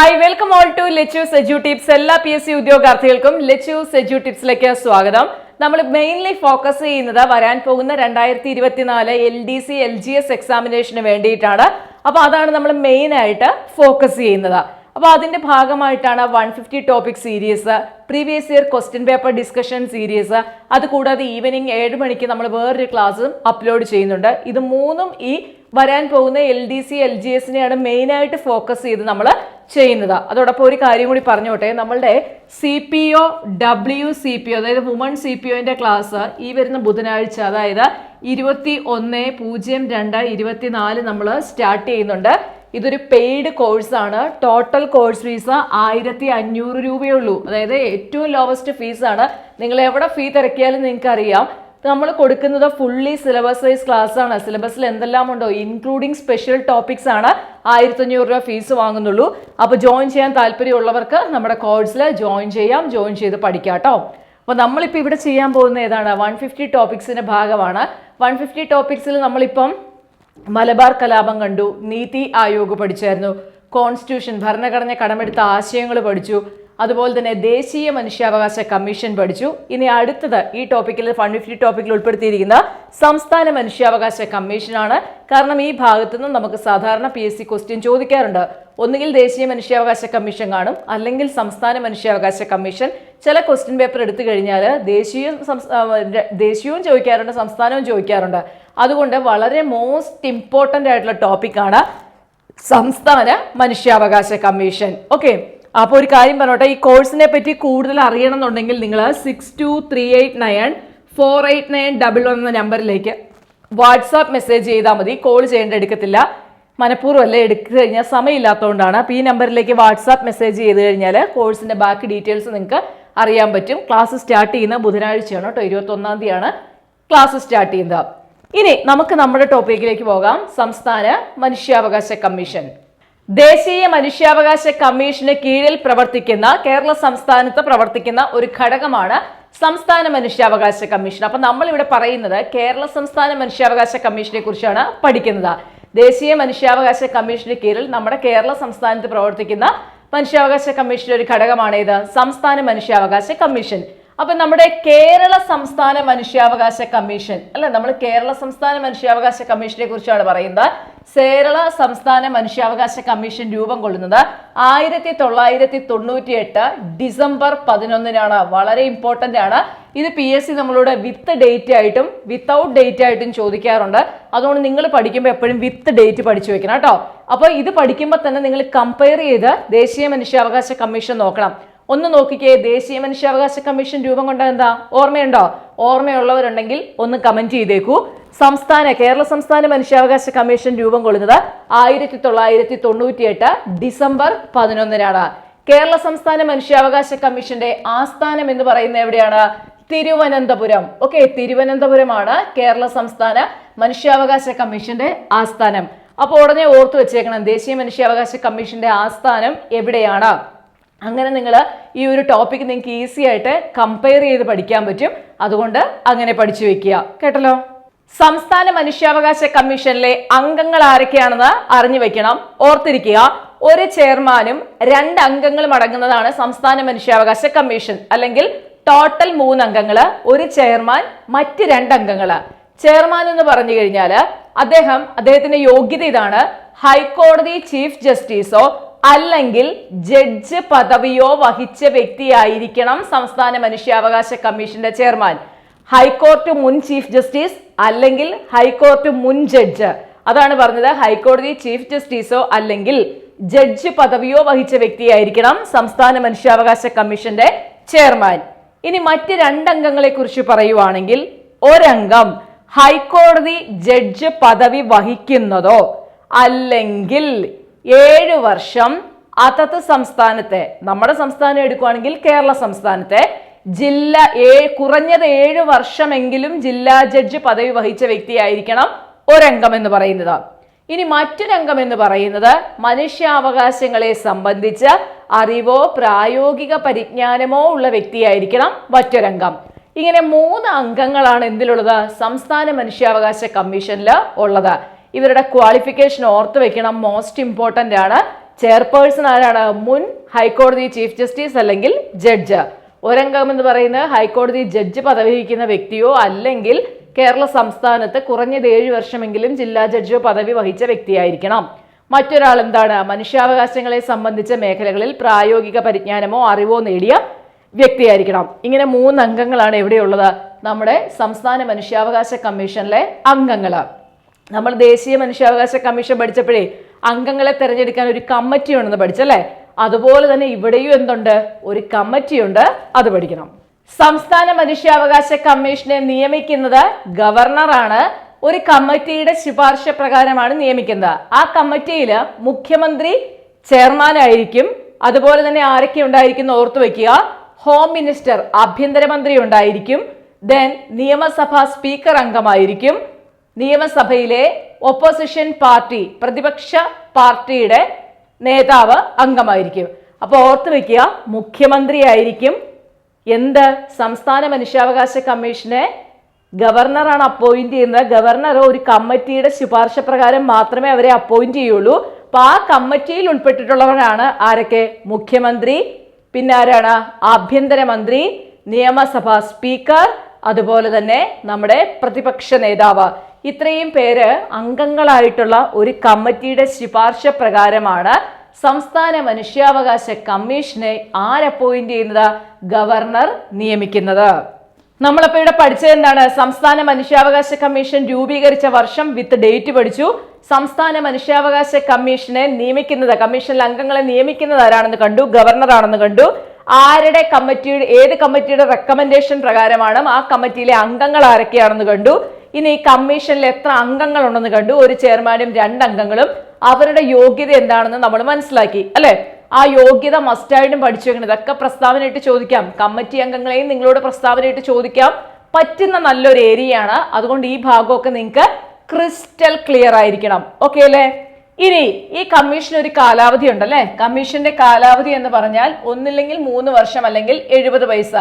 Hi welcome all to Lechu's Seju tips എല്ലാ P S C ഉദ്യോഗാർത്ഥികൾക്കും ലെച്ചൂസ് സെജു ടിപ്സിലേക്ക് സ്വാഗതം. നമ്മൾ മെയിൻലി ഫോക്കസ് ചെയ്യുന്നത് വരാൻ പോകുന്ന രണ്ടായിരത്തി ഇരുപത്തിനാല് L D C L G S എക്സാമിനേഷന് വേണ്ടിയിട്ടാണ്. അപ്പോൾ അതാണ് നമ്മൾ മെയിനായിട്ട് ഫോക്കസ് ചെയ്യുന്നത്. അപ്പോൾ അതിന്റെ ഭാഗമായിട്ടാണ് one fifty topic series previous year question paper discussion series അതുകൂടാതെ ഈവനിങ് ഏഴ് മണിക്ക് നമ്മൾ വേറൊരു ക്ലാസ്സും അപ്ലോഡ് ചെയ്യുന്നുണ്ട്. ഇത് മൂന്നും ഈ വരാൻ പോകുന്ന L D C L G എസിനെയാണ് മെയിനായിട്ട് ഫോക്കസ് ചെയ്ത് നമ്മൾ ചെയ്യുന്നത്. അതോടൊപ്പം ഒരു കാര്യം കൂടി പറഞ്ഞോട്ടെ. നമ്മളുടെ C P O W C P O അതായത് വുമൺ സി പി ഒന്റെ ക്ലാസ് ഈ വരുന്ന ബുധനാഴ്ച അതായത് ഇരുപത്തി ഒന്ന് പൂജ്യം രണ്ട് ഇരുപത്തിനാല് നമ്മൾ സ്റ്റാർട്ട് ചെയ്യുന്നുണ്ട്. ഇതൊരു പെയ്ഡ് കോഴ്സാണ് ടോട്ടൽ കോഴ്സ് ഫീസ് ആയിരത്തി അഞ്ഞൂറ് രൂപയേ ഉള്ളൂ അതായത് ഏറ്റവും ലോവസ്റ്റ് ഫീസാണ് നിങ്ങൾ എവിടെ ഫീ തിരക്കിയാലും നിങ്ങൾക്ക് അറിയാം നമ്മൾ കൊടുക്കുന്നത് ഫുള്ളി സിലബസ് വൈസ് ക്ലാസ് ആണ്. സിലബസിൽ എന്തെല്ലാം ഉണ്ടോ? ഇൻക്ലൂഡിങ് സ്പെഷ്യൽ ടോപ്പിക്സ് ആണ് ആയിരത്തി അഞ്ഞൂറ് രൂപ ഫീസ് വാങ്ങുന്നുള്ളൂ. അപ്പോൾ ജോയിൻ ചെയ്യാൻ താല്പര്യമുള്ളവർക്ക് നമ്മുടെ കോഴ്സിൽ ജോയിൻ ചെയ്യാം. ജോയിൻ ചെയ്ത് പഠിക്കാം കേട്ടോ അപ്പോൾ നമ്മളിപ്പോൾ ഇവിടെ ചെയ്യാൻ പോകുന്ന ഏതാണ്? വൺ ഫിഫ്റ്റി ടോപ്പിക്സിന്റെ ഭാഗമാണ്. വൺ ഫിഫ്റ്റി ടോപ്പിക്സിൽ നമ്മളിപ്പം മലബാർ കലാപം കണ്ടു. നീതി ആയോഗ് പഠിച്ചായിരുന്നു. കോൺസ്റ്റിറ്റ്യൂഷൻ ഭരണഘടന കടമെടുത്ത ആശയങ്ങൾ പഠിച്ചു. അതുപോലെ തന്നെ ദേശീയ മനുഷ്യാവകാശ കമ്മീഷൻ പഠിച്ചു. ഇനി അടുത്തത് ഈ ടോപ്പിക്കിൽ ഫണ്ട് ഫിഫ്റ്റി ടോപ്പിക്കിൽ ഉൾപ്പെടുത്തിയിരിക്കുന്ന സംസ്ഥാന മനുഷ്യാവകാശ കമ്മീഷനാണ്. കാരണം ഈ ഭാഗത്തു നിന്നും നമുക്ക് സാധാരണ പി എസ് സി ക്വസ്റ്റ്യൻ ചോദിക്കാറുണ്ട്. ഒന്നുകിൽ ദേശീയ മനുഷ്യാവകാശ കമ്മീഷൻ കാണും അല്ലെങ്കിൽ സംസ്ഥാന മനുഷ്യാവകാശ കമ്മീഷൻ. ചില ക്വസ്റ്റ്യൻ പേപ്പർ എടുത്തു കഴിഞ്ഞാൽ ദേശീയ ദേശീയവും ചോദിക്കാറുണ്ട് സംസ്ഥാനവും ചോദിക്കാറുണ്ട്. അതുകൊണ്ട് വളരെ മോസ്റ്റ് ഇമ്പോർട്ടന്റ് ആയിട്ടുള്ള ടോപ്പിക്കാണ് സംസ്ഥാന മനുഷ്യാവകാശ കമ്മീഷൻ. ഓക്കെ അപ്പോൾ ഒരു കാര്യം പറഞ്ഞോട്ടെ ഈ കോഴ്സിനെ പറ്റി കൂടുതൽ അറിയണം എന്നുണ്ടെങ്കിൽ നിങ്ങൾ six two three eight nine four eight nine double one എന്ന നമ്പറിലേക്ക് വാട്സാപ്പ് മെസ്സേജ് ചെയ്താൽ മതി. കോൾ ചെയ്യേണ്ട എടുക്കത്തില്ല. മനഃപൂർവം അല്ലേ എടുത്തു കഴിഞ്ഞാൽ സമയമില്ലാത്തതുകൊണ്ടാണ്. അപ്പോൾ ഈ നമ്പറിലേക്ക് വാട്സാപ്പ് മെസ്സേജ് ചെയ്ത് കഴിഞ്ഞാൽ കോഴ്സിന്റെ ബാക്കി ഡീറ്റെയിൽസ് നിങ്ങൾക്ക് അറിയാൻ പറ്റും. ക്ലാസ് സ്റ്റാർട്ട് ചെയ്യുന്ന ബുധനാഴ്ചയാണ് കേട്ടോ ഇരുപത്തൊന്നാം തീയതിയാണ് ക്ലാസ് സ്റ്റാർട്ട് ചെയ്യുന്നത്. ഇനി നമുക്ക് നമ്മുടെ ടോപ്പിക്കിലേക്ക് പോകാം. സംസ്ഥാന മനുഷ്യാവകാശ കമ്മീഷൻ. ദേശീയ മനുഷ്യാവകാശ കമ്മീഷന് കീഴിൽ പ്രവർത്തിക്കുന്ന കേരള സംസ്ഥാനത്ത് പ്രവർത്തിക്കുന്ന ഒരു ഘടകമാണ് സംസ്ഥാന മനുഷ്യാവകാശ കമ്മീഷൻ. അപ്പൊ നമ്മൾ ഇവിടെ പറയുന്നത് കേരള സംസ്ഥാന മനുഷ്യാവകാശ കമ്മീഷനെ കുറിച്ചാണ് പഠിക്കുന്നത്. ദേശീയ മനുഷ്യാവകാശ കമ്മീഷന് കീഴിൽ നമ്മുടെ കേരള സംസ്ഥാനത്ത് പ്രവർത്തിക്കുന്ന മനുഷ്യാവകാശ കമ്മീഷന്റെ ഒരു ഘടകമാണ് ഇത് സംസ്ഥാന മനുഷ്യാവകാശ കമ്മീഷൻ. അപ്പൊ നമ്മുടെ കേരള സംസ്ഥാന മനുഷ്യാവകാശ കമ്മീഷൻ അല്ലെ? നമ്മൾ കേരള സംസ്ഥാന മനുഷ്യാവകാശ കമ്മീഷനെ കുറിച്ചാണ് പറയുന്നത്. കേരള സംസ്ഥാന മനുഷ്യാവകാശ കമ്മീഷൻ രൂപം കൊള്ളുന്നത് ആയിരത്തി തൊള്ളായിരത്തി തൊണ്ണൂറ്റി എട്ട് ഡിസംബർ പതിനൊന്നിനാണ്. വളരെ ഇമ്പോർട്ടന്റ് ആണ്. ഇത് പി എസ് സി നമ്മളോട് വിത്ത് ഡേറ്റ് ആയിട്ടും വിത്തൗട്ട് ഡേറ്റ് ആയിട്ടും ചോദിക്കാറുണ്ട്. അതുകൊണ്ട് നിങ്ങൾ പഠിക്കുമ്പോൾ എപ്പോഴും വിത്ത് ഡേറ്റ് പഠിച്ചു വെക്കണം കേട്ടോ. അപ്പോൾ ഇത് പഠിക്കുമ്പോൾ തന്നെ നിങ്ങൾ കമ്പയർ ചെയ്ത് ദേശീയ മനുഷ്യാവകാശ കമ്മീഷൻ നോക്കണം. ഒന്ന് നോക്കിക്കേ ദേശീയ മനുഷ്യാവകാശ കമ്മീഷൻ രൂപം കൊണ്ട എന്താ? ഓർമ്മയുണ്ടോ? ഓർമ്മയുള്ളവരുണ്ടെങ്കിൽ ഒന്ന് കമന്റ് ചെയ്തേക്കൂ. സംസ്ഥാന കേരള സംസ്ഥാന മനുഷ്യാവകാശ കമ്മീഷൻ രൂപം കൊള്ളുന്നത് ആയിരത്തി തൊള്ളായിരത്തി തൊണ്ണൂറ്റിയെട്ട് ഡിസംബർ പതിനൊന്നിനാണ്. കേരള സംസ്ഥാന മനുഷ്യാവകാശ കമ്മീഷന്റെ ആസ്ഥാനം എന്ന് പറയുന്നത് എവിടെയാണ്? തിരുവനന്തപുരം. ഓക്കെ തിരുവനന്തപുരമാണ് കേരള സംസ്ഥാന മനുഷ്യാവകാശ കമ്മീഷന്റെ ആസ്ഥാനം. അപ്പോൾ ഉടനെ ഓർത്തു വെച്ചേക്കണം ദേശീയ മനുഷ്യാവകാശ കമ്മീഷന്റെ ആസ്ഥാനം എവിടെയാണ്? അങ്ങനെ നിങ്ങൾ ഈ ഒരു ടോപ്പിക് നിങ്ങൾക്ക് ഈസി ആയിട്ട് കമ്പയർ ചെയ്ത് പഠിക്കാൻ പറ്റും. അതുകൊണ്ട് അങ്ങനെ പഠിച്ചു വെക്കുക. കേട്ടല്ലോ? സംസ്ഥാന മനുഷ്യാവകാശ കമ്മീഷനിലെ അംഗങ്ങൾ ആരൊക്കെയാണെന്ന് അറിഞ്ഞു വെക്കണം. ഓർത്തിരിക്കുക ഒരു ചെയർമാനും രണ്ട് അംഗങ്ങളും അടങ്ങുന്നതാണ് സംസ്ഥാന മനുഷ്യാവകാശ കമ്മീഷൻ. അല്ലെങ്കിൽ ടോട്ടൽ മൂന്ന് അംഗങ്ങൾ ഒരു ചെയർമാൻ മറ്റ് രണ്ട് അംഗങ്ങൾ ചെയർമാൻ എന്ന് പറഞ്ഞു കഴിഞ്ഞാൽ അദ്ദേഹം അദ്ദേഹത്തിന്റെ യോഗ്യത ഇതാണ് ഹൈക്കോടതി ചീഫ് ജസ്റ്റിസോ അല്ലെങ്കിൽ ജഡ്ജ് പദവിയോ വഹിച്ച വ്യക്തിയായിരിക്കണം സംസ്ഥാന മനുഷ്യാവകാശ കമ്മീഷന്റെ ചെയർമാൻ. ഹൈക്കോർട്ട് മുൻ ചീഫ് ജസ്റ്റിസ് അല്ലെങ്കിൽ ഹൈക്കോർട്ട് മുൻ ജഡ്ജ്. അതാണ് പറഞ്ഞത് ഹൈക്കോടതി ചീഫ് ജസ്റ്റിസോ അല്ലെങ്കിൽ ജഡ്ജ് പദവിയോ വഹിച്ച വ്യക്തിയായിരിക്കണം സംസ്ഥാന മനുഷ്യാവകാശ കമ്മീഷന്റെ ചെയർമാൻ. ഇനി മറ്റ് രണ്ടംഗങ്ങളെ കുറിച്ച് പറയുവാണെങ്കിൽ ഒരംഗം ഹൈക്കോടതി ജഡ്ജ് പദവി വഹിക്കുന്നതോ അല്ലെങ്കിൽ ഏഴു വർഷം അതത് സംസ്ഥാനത്തെ നമ്മുടെ സംസ്ഥാനം എടുക്കുവാണെങ്കിൽ കേരള സംസ്ഥാനത്തെ ജില്ല ഏ കുറഞ്ഞത് ഏഴ് വർഷമെങ്കിലും ജില്ലാ ജഡ്ജ് പദവി വഹിച്ച വ്യക്തിയായിരിക്കണം ഒരംഗം എന്ന് പറയുന്നത്. ഇനി മറ്റൊരംഗം എന്ന് പറയുന്നത് മനുഷ്യാവകാശങ്ങളെ സംബന്ധിച്ച് അറിവോ പ്രായോഗിക പരിജ്ഞാനമോ ഉള്ള വ്യക്തിയായിരിക്കണം മറ്റൊരംഗം. ഇങ്ങനെ മൂന്ന് അംഗങ്ങളാണ് എന്തിലുള്ളത്? സംസ്ഥാന മനുഷ്യാവകാശ കമ്മീഷനിൽ ഉള്ളത്. ഇവരുടെ ക്വാളിഫിക്കേഷൻ ഓർത്ത് വെക്കണം. മോസ്റ്റ് ഇമ്പോർട്ടന്റ് ആണ്. ചെയർപേഴ്സൺ ആരാണ്? മുൻ ഹൈക്കോടതി ചീഫ് ജസ്റ്റിസ് അല്ലെങ്കിൽ ജഡ്ജ് ഒരംഗം എന്ന് പറയുന്നത് ഹൈക്കോടതി ജഡ്ജ് പദവി വഹിക്കുന്ന വ്യക്തിയോ അല്ലെങ്കിൽ കേരള സംസ്ഥാനത്ത് കുറഞ്ഞത് ഏഴ് വർഷമെങ്കിലും ജില്ലാ ജഡ്ജോ പദവി വഹിച്ച വ്യക്തിയായിരിക്കണം. മറ്റൊരാൾ എന്താണ്? മനുഷ്യാവകാശങ്ങളെ സംബന്ധിച്ച മേഖലകളിൽ പ്രായോഗിക പരിജ്ഞാനമോ അറിവോ നേടിയ വ്യക്തിയായിരിക്കണം. ഇങ്ങനെ മൂന്ന് അംഗങ്ങളാണ് എവിടെയുള്ളത് നമ്മുടെ സംസ്ഥാന മനുഷ്യാവകാശ കമ്മീഷനിലെ അംഗങ്ങൾ നമ്മൾ ദേശീയ മനുഷ്യാവകാശ കമ്മീഷൻ പഠിച്ചപ്പോഴേ അംഗങ്ങളെ തിരഞ്ഞെടുക്കാൻ ഒരു കമ്മിറ്റി ഉണ്ടെന്ന് പഠിച്ചല്ലേ? അതുപോലെ തന്നെ ഇവിടെയും എന്തുണ്ട്? ഒരു കമ്മിറ്റിയുണ്ട് അത് പഠിക്കണം. സംസ്ഥാന മനുഷ്യാവകാശ കമ്മീഷനെ നിയമിക്കുന്നത് ഗവർണറാണ്. ഒരു കമ്മിറ്റിയുടെ ശുപാർശ പ്രകാരമാണ് നിയമിക്കുന്നത്. ആ കമ്മിറ്റിയിൽ മുഖ്യമന്ത്രി ചെയർമാനായിരിക്കും. അതുപോലെ തന്നെ ആരൊക്കെ ഉണ്ടായിരിക്കും ഓർത്തു വയ്ക്കുക ഹോം മിനിസ്റ്റർ ആഭ്യന്തരമന്ത്രി ഉണ്ടായിരിക്കും. ദെൻ നിയമസഭാ സ്പീക്കർ അംഗമായിരിക്കും. നിയമസഭയിലെ ഓപ്പോസിഷൻ പാർട്ടി പ്രതിപക്ഷ പാർട്ടിയുടെ നേതാവ് അംഗമായിരിക്കും. അപ്പോൾ ഓർത്തു വെക്കുക മുഖ്യമന്ത്രി ആയിരിക്കും എന്ത് സംസ്ഥാന മനുഷ്യാവകാശ കമ്മീഷനെ ഗവർണറാണ് അപ്പോയിന്റ് ചെയ്യുന്നത്. ഗവർണർ ഒരു കമ്മിറ്റിയുടെ ശുപാർശ പ്രകാരം മാത്രമേ അവരെ അപ്പോയിന്റ് ചെയ്യുള്ളൂ. അപ്പൊ ആ കമ്മിറ്റിയിൽ ഉൾപ്പെട്ടിട്ടുള്ളവരാണ് ആരൊക്കെ? മുഖ്യമന്ത്രി പിന്നെ ആരാണ്? ആഭ്യന്തരമന്ത്രി നിയമസഭാ സ്പീക്കർ അതുപോലെ തന്നെ നമ്മുടെ പ്രതിപക്ഷ നേതാവ്. ഇത്രയും പേര് അംഗങ്ങളായിട്ടുള്ള ഒരു കമ്മിറ്റിയുടെ ശുപാർശ പ്രകാരമാണ് സംസ്ഥാന മനുഷ്യാവകാശ കമ്മീഷനെ ആരപ്പോയിന്റ് ചെയ്യുന്നത്? ഗവർണർ നിയമിക്കുന്നത്. നമ്മളിപ്പോ ഇവിടെ പഠിച്ചത് എന്താണ്? സംസ്ഥാന മനുഷ്യാവകാശ കമ്മീഷൻ രൂപീകരിച്ച വർഷം വിത്ത് ഡേറ്റ് പഠിച്ചു. സംസ്ഥാന മനുഷ്യാവകാശ കമ്മീഷനെ നിയമിക്കുന്നത് കമ്മീഷനിലെ അംഗങ്ങളെ നിയമിക്കുന്നത് ആരാണെന്ന് കണ്ടു ഗവർണർ ആണെന്ന് കണ്ടു. ആരുടെ കമ്മിറ്റിയുടെ ഏത് കമ്മിറ്റിയുടെ റെക്കമെൻഡേഷൻ പ്രകാരമാണ് ആ കമ്മിറ്റിയിലെ അംഗങ്ങൾ ആരൊക്കെയാണെന്ന് കണ്ടു. ഇനി കമ്മീഷനിൽ എത്ര അംഗങ്ങൾ ഉണ്ടെന്ന് കണ്ടു. ഒരു ചെയർമാനും രണ്ട് അംഗങ്ങളും. അവരുടെ യോഗ്യത എന്താണെന്ന് നമ്മൾ മനസ്സിലാക്കി. അല്ലെ? ആ യോഗ്യത മസ്റ്റായിട്ടും പഠിച്ചു വെക്കണം. ഇതൊക്കെ പ്രസ്താവനയിട്ട് ചോദിക്കാം. കമ്മിറ്റി അംഗങ്ങളെയും നിങ്ങളോട് പ്രസ്താവനയിട്ട് ചോദിക്കാം. പറ്റുന്ന നല്ലൊരു ഏരിയയാണ് അതുകൊണ്ട് ഈ ഭാഗമൊക്കെ നിങ്ങൾക്ക് ക്രിസ്റ്റൽ ക്ലിയർ ആയിരിക്കണം. ഓക്കെ അല്ലേ? ഇനി ഈ കമ്മീഷൻ ഒരു കാലാവധി ഉണ്ടല്ലേ? കമ്മീഷന്റെ കാലാവധി എന്ന് പറഞ്ഞാൽ ഒന്നില്ലെങ്കിൽ മൂന്ന് വർഷം അല്ലെങ്കിൽ എഴുപത് പൈസ.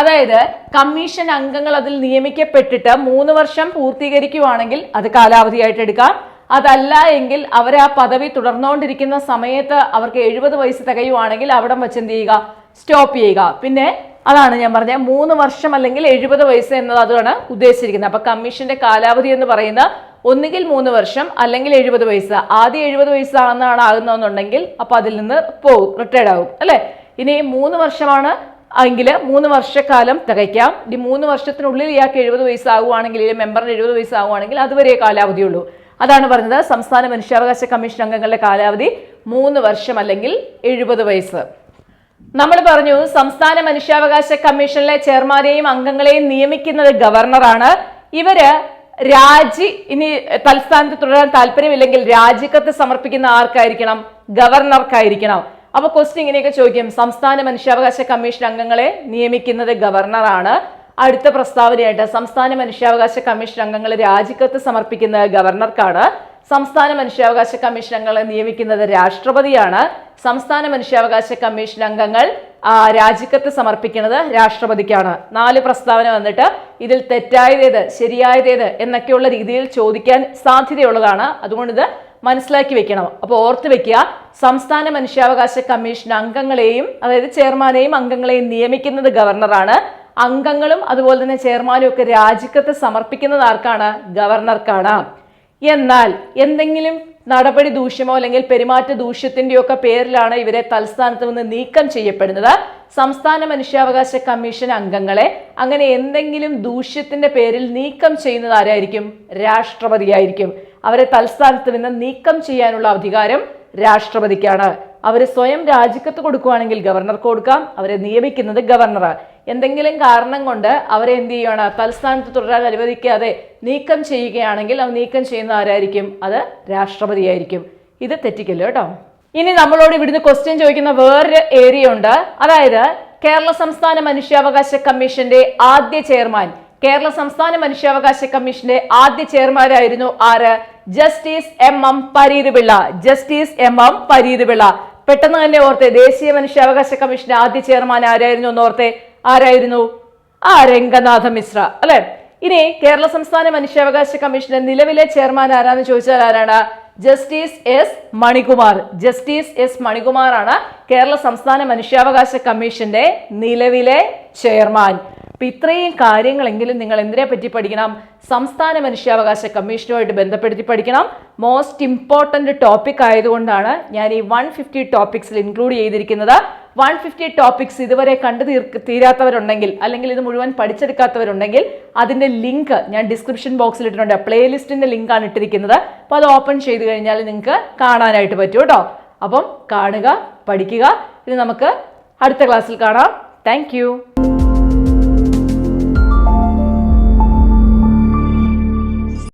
അതായത് കമ്മീഷൻ അംഗങ്ങൾ അതിൽ നിയമിക്കപ്പെട്ടിട്ട് മൂന്ന് വർഷം പൂർത്തീകരിക്കുവാണെങ്കിൽ അത് കാലാവധിയായിട്ട് എടുക്കാം. അതല്ല എങ്കിൽ അവർ ആ പദവി തുടർന്നുകൊണ്ടിരിക്കുന്ന സമയത്ത് അവർക്ക് എഴുപത് വയസ്സ് തികയുവാണെങ്കിൽ അവിടെ വെച്ച് എന്ത് ചെയ്യുക? സ്റ്റോപ്പ് ചെയ്യുക. പിന്നെ അതാണ് ഞാൻ പറഞ്ഞ മൂന്ന് വർഷം അല്ലെങ്കിൽ എഴുപത് വയസ്സ് എന്നത് അതാണ് ഉദ്ദേശിച്ചിരിക്കുന്നത്. അപ്പൊ കമ്മീഷന്റെ കാലാവധി എന്ന് പറയുന്ന ഒന്നുകിൽ മൂന്ന് വർഷം അല്ലെങ്കിൽ എഴുപത് വയസ്സ് ആദ്യം എഴുപത് വയസ്സാണെന്നാണ് ആകുന്നതെന്നുണ്ടെങ്കിൽ അപ്പോൾ അതിൽ നിന്ന് പോകും റിട്ടയർഡ് ആകും അല്ലേ? ഇനി മൂന്ന് വർഷമാണ് എങ്കിൽ മൂന്ന് വർഷക്കാലം തികയ്ക്കാം. ഇനി മൂന്ന് വർഷത്തിനുള്ളിൽ ഇയാൾക്ക് എഴുപത് വയസ്സാകുവാണെങ്കിൽ ഈ മെമ്പറിന് എഴുപത് വയസ്സാകുവാണെങ്കിൽ അതുവരെ കാലാവധിയുള്ളൂ അതാണ് പറഞ്ഞത് സംസ്ഥാന മനുഷ്യാവകാശ കമ്മീഷൻ അംഗങ്ങളുടെ കാലാവധി മൂന്ന് വർഷം അല്ലെങ്കിൽ എഴുപത് വയസ്സ് നമ്മൾ പറഞ്ഞു സംസ്ഥാന മനുഷ്യാവകാശ കമ്മീഷനിലെ ചെയർമാനെയും അംഗങ്ങളെയും നിയമിക്കുന്നത് ഗവർണറാണ്. ഇവർ രാജി ഇനി തൽസ്ഥാനത്ത് തുടരാൻ താല്പര്യമില്ലെങ്കിൽ രാജിക്കത്ത് സമർപ്പിക്കുന്ന ആർക്കായിരിക്കണം? ഗവർണർക്കായിരിക്കണം. അപ്പൊ ക്വസ്റ്റ്യൻ ഇങ്ങനെയൊക്കെ ചോദിക്കും. സംസ്ഥാന മനുഷ്യാവകാശ കമ്മീഷൻ അംഗങ്ങളെ നിയമിക്കുന്നത് ഗവർണറാണ്. അടുത്ത പ്രസ്താവനയായിട്ട് സംസ്ഥാന മനുഷ്യാവകാശ കമ്മീഷൻ അംഗങ്ങൾ രാജിക്കത്ത് സമർപ്പിക്കുന്നത് ഗവർണർക്കാണ്. സംസ്ഥാന മനുഷ്യാവകാശ കമ്മീഷൻ അംഗങ്ങളെ നിയമിക്കുന്നത് രാഷ്ട്രപതിയാണ്. സംസ്ഥാന മനുഷ്യാവകാശ കമ്മീഷൻ അംഗങ്ങൾ രാജിക്കത്ത് സമർപ്പിക്കുന്നത് രാഷ്ട്രപതിക്കാണ്. നാല് പ്രസ്താവന വന്നിട്ട് ഇതിൽ തെറ്റായതേത് ശരിയായതേത് എന്നൊക്കെയുള്ള രീതിയിൽ ചോദിക്കാൻ സാധ്യതയുള്ളതാണ്. അതുകൊണ്ട് ഇത് മനസ്സിലാക്കി വെക്കണം. അപ്പോൾ ഓർത്ത് വെക്കുക സംസ്ഥാന മനുഷ്യാവകാശ കമ്മീഷൻ അംഗങ്ങളെയും അതായത് ചെയർമാനെയും അംഗങ്ങളെയും നിയമിക്കുന്നത് ഗവർണറാണ്. അംഗങ്ങളും അതുപോലെ തന്നെ ചെയർമാനും ഒക്കെ രാജിക്കത്ത് സമർപ്പിക്കുന്നത് ആർക്കാണ്? ഗവർണർക്കാണ്. എന്നാൽ എന്തെങ്കിലും നടപടി ദൂഷ്യമോ അല്ലെങ്കിൽ പെരുമാറ്റ ദൂഷ്യത്തിന്റെയൊക്കെ പേരിലാണ് ഇവരെ തൽസ്ഥാനത്ത് നിന്ന് നീക്കം ചെയ്യപ്പെടുന്നത്. സംസ്ഥാന മനുഷ്യാവകാശ കമ്മീഷൻ അംഗങ്ങളെ അങ്ങനെ എന്തെങ്കിലും ദൂഷ്യത്തിന്റെ പേരിൽ നീക്കം ചെയ്യുന്നത് ആരായിരിക്കും? രാഷ്ട്രപതിയായിരിക്കും. അവരെ തൽസ്ഥാനത്ത് നിന്ന് നീക്കം ചെയ്യാനുള്ള അധികാരം രാഷ്ട്രപതിക്കാണ്. അവർ സ്വയം രാജിക്കത്ത് കൊടുക്കുകയാണെങ്കിൽ ഗവർണർക്ക് കൊടുക്കാം അവരെ നിയമിക്കുന്നത് ഗവർണർ എന്തെങ്കിലും കാരണം കൊണ്ട് അവരെ എന്ത് ചെയ്യുകയാണ് തൽസ്ഥാനത്ത് തുടരാൻ അനുവദിക്കാതെ നീക്കം ചെയ്യുകയാണെങ്കിൽ അത് നീക്കം ചെയ്യുന്ന ആരായിരിക്കും? അത് രാഷ്ട്രപതിയായിരിക്കും. ഇത് തെറ്റിക്കല്ലോ കേട്ടോ? ഇനി നമ്മളോട് ഇവിടുന്ന് ക്വസ്റ്റ്യൻ ചോദിക്കുന്ന വേറൊരു ഏരിയ ഉണ്ട്. അതായത് കേരള സംസ്ഥാന മനുഷ്യാവകാശ കമ്മീഷന്റെ ആദ്യ ചെയർമാൻ. കേരള സംസ്ഥാന മനുഷ്യാവകാശ കമ്മീഷന്റെ ആദ്യ ചെയർമാനായിരുന്നു ആര്? Justice M M Pareethupillai. Justice M M Pareethupillai. പെട്ടെന്ന് തന്നെ ഓർത്തെ ദേശീയ മനുഷ്യാവകാശ കമ്മീഷന്റെ ആദ്യ ചെയർമാൻ ആരായിരുന്നു എന്ന് ഓർത്തെ ആരായിരുന്നു? ആ രംഗനാഥ മിശ്ര അല്ലെ? ഇനി കേരള സംസ്ഥാന മനുഷ്യാവകാശ കമ്മീഷന്റെ നിലവിലെ ചെയർമാൻ ആരാന്ന് ചോദിച്ചാൽ ആരാണ്? Justice S Manikumar. Justice S Manikumar ആണ് കേരള സംസ്ഥാന മനുഷ്യാവകാശ കമ്മീഷന്റെ നിലവിലെ ചെയർമാൻ. അപ്പൊ ഇത്രയും കാര്യങ്ങളെങ്കിലും നിങ്ങൾ എന്തിനെ പറ്റി പഠിക്കണം? സംസ്ഥാന മനുഷ്യാവകാശ കമ്മീഷനുമായിട്ട് ബന്ധപ്പെടുത്തി പഠിക്കണം. മോസ്റ്റ് ഇമ്പോർട്ടന്റ് ടോപ്പിക് ആയതുകൊണ്ടാണ് ഞാൻ ഈ വൺ ഫിഫ്റ്റി ടോപ്പിക്സിൽ ഇൻക്ലൂഡ് ചെയ്തിരിക്കുന്നത്. വൺ ഫിഫ്റ്റി ടോപ്പിക്സ് ഇതുവരെ കണ്ടു തീർക്ക് തീരാത്തവരുണ്ടെങ്കിൽ അല്ലെങ്കിൽ ഇത് മുഴുവൻ പഠിച്ചെടുക്കാത്തവരുണ്ടെങ്കിൽ അതിന്റെ ലിങ്ക് ഞാൻ ഡിസ്ക്രിപ്ഷൻ ബോക്സിൽ ഇട്ടിട്ടുണ്ട്. പ്ലേലിസ്റ്റിന്റെ ലിങ്ക് ആണ് ഇട്ടിരിക്കുന്നത്. അപ്പോൾ അത് ഓപ്പൺ ചെയ്ത് കഴിഞ്ഞാൽ നിങ്ങൾക്ക് കാണാനായിട്ട് പറ്റും കേട്ടോ. അപ്പം കാണുക പഠിക്കുക. ഇത് നമുക്ക് അടുത്ത ക്ലാസ്സിൽ കാണാം. താങ്ക്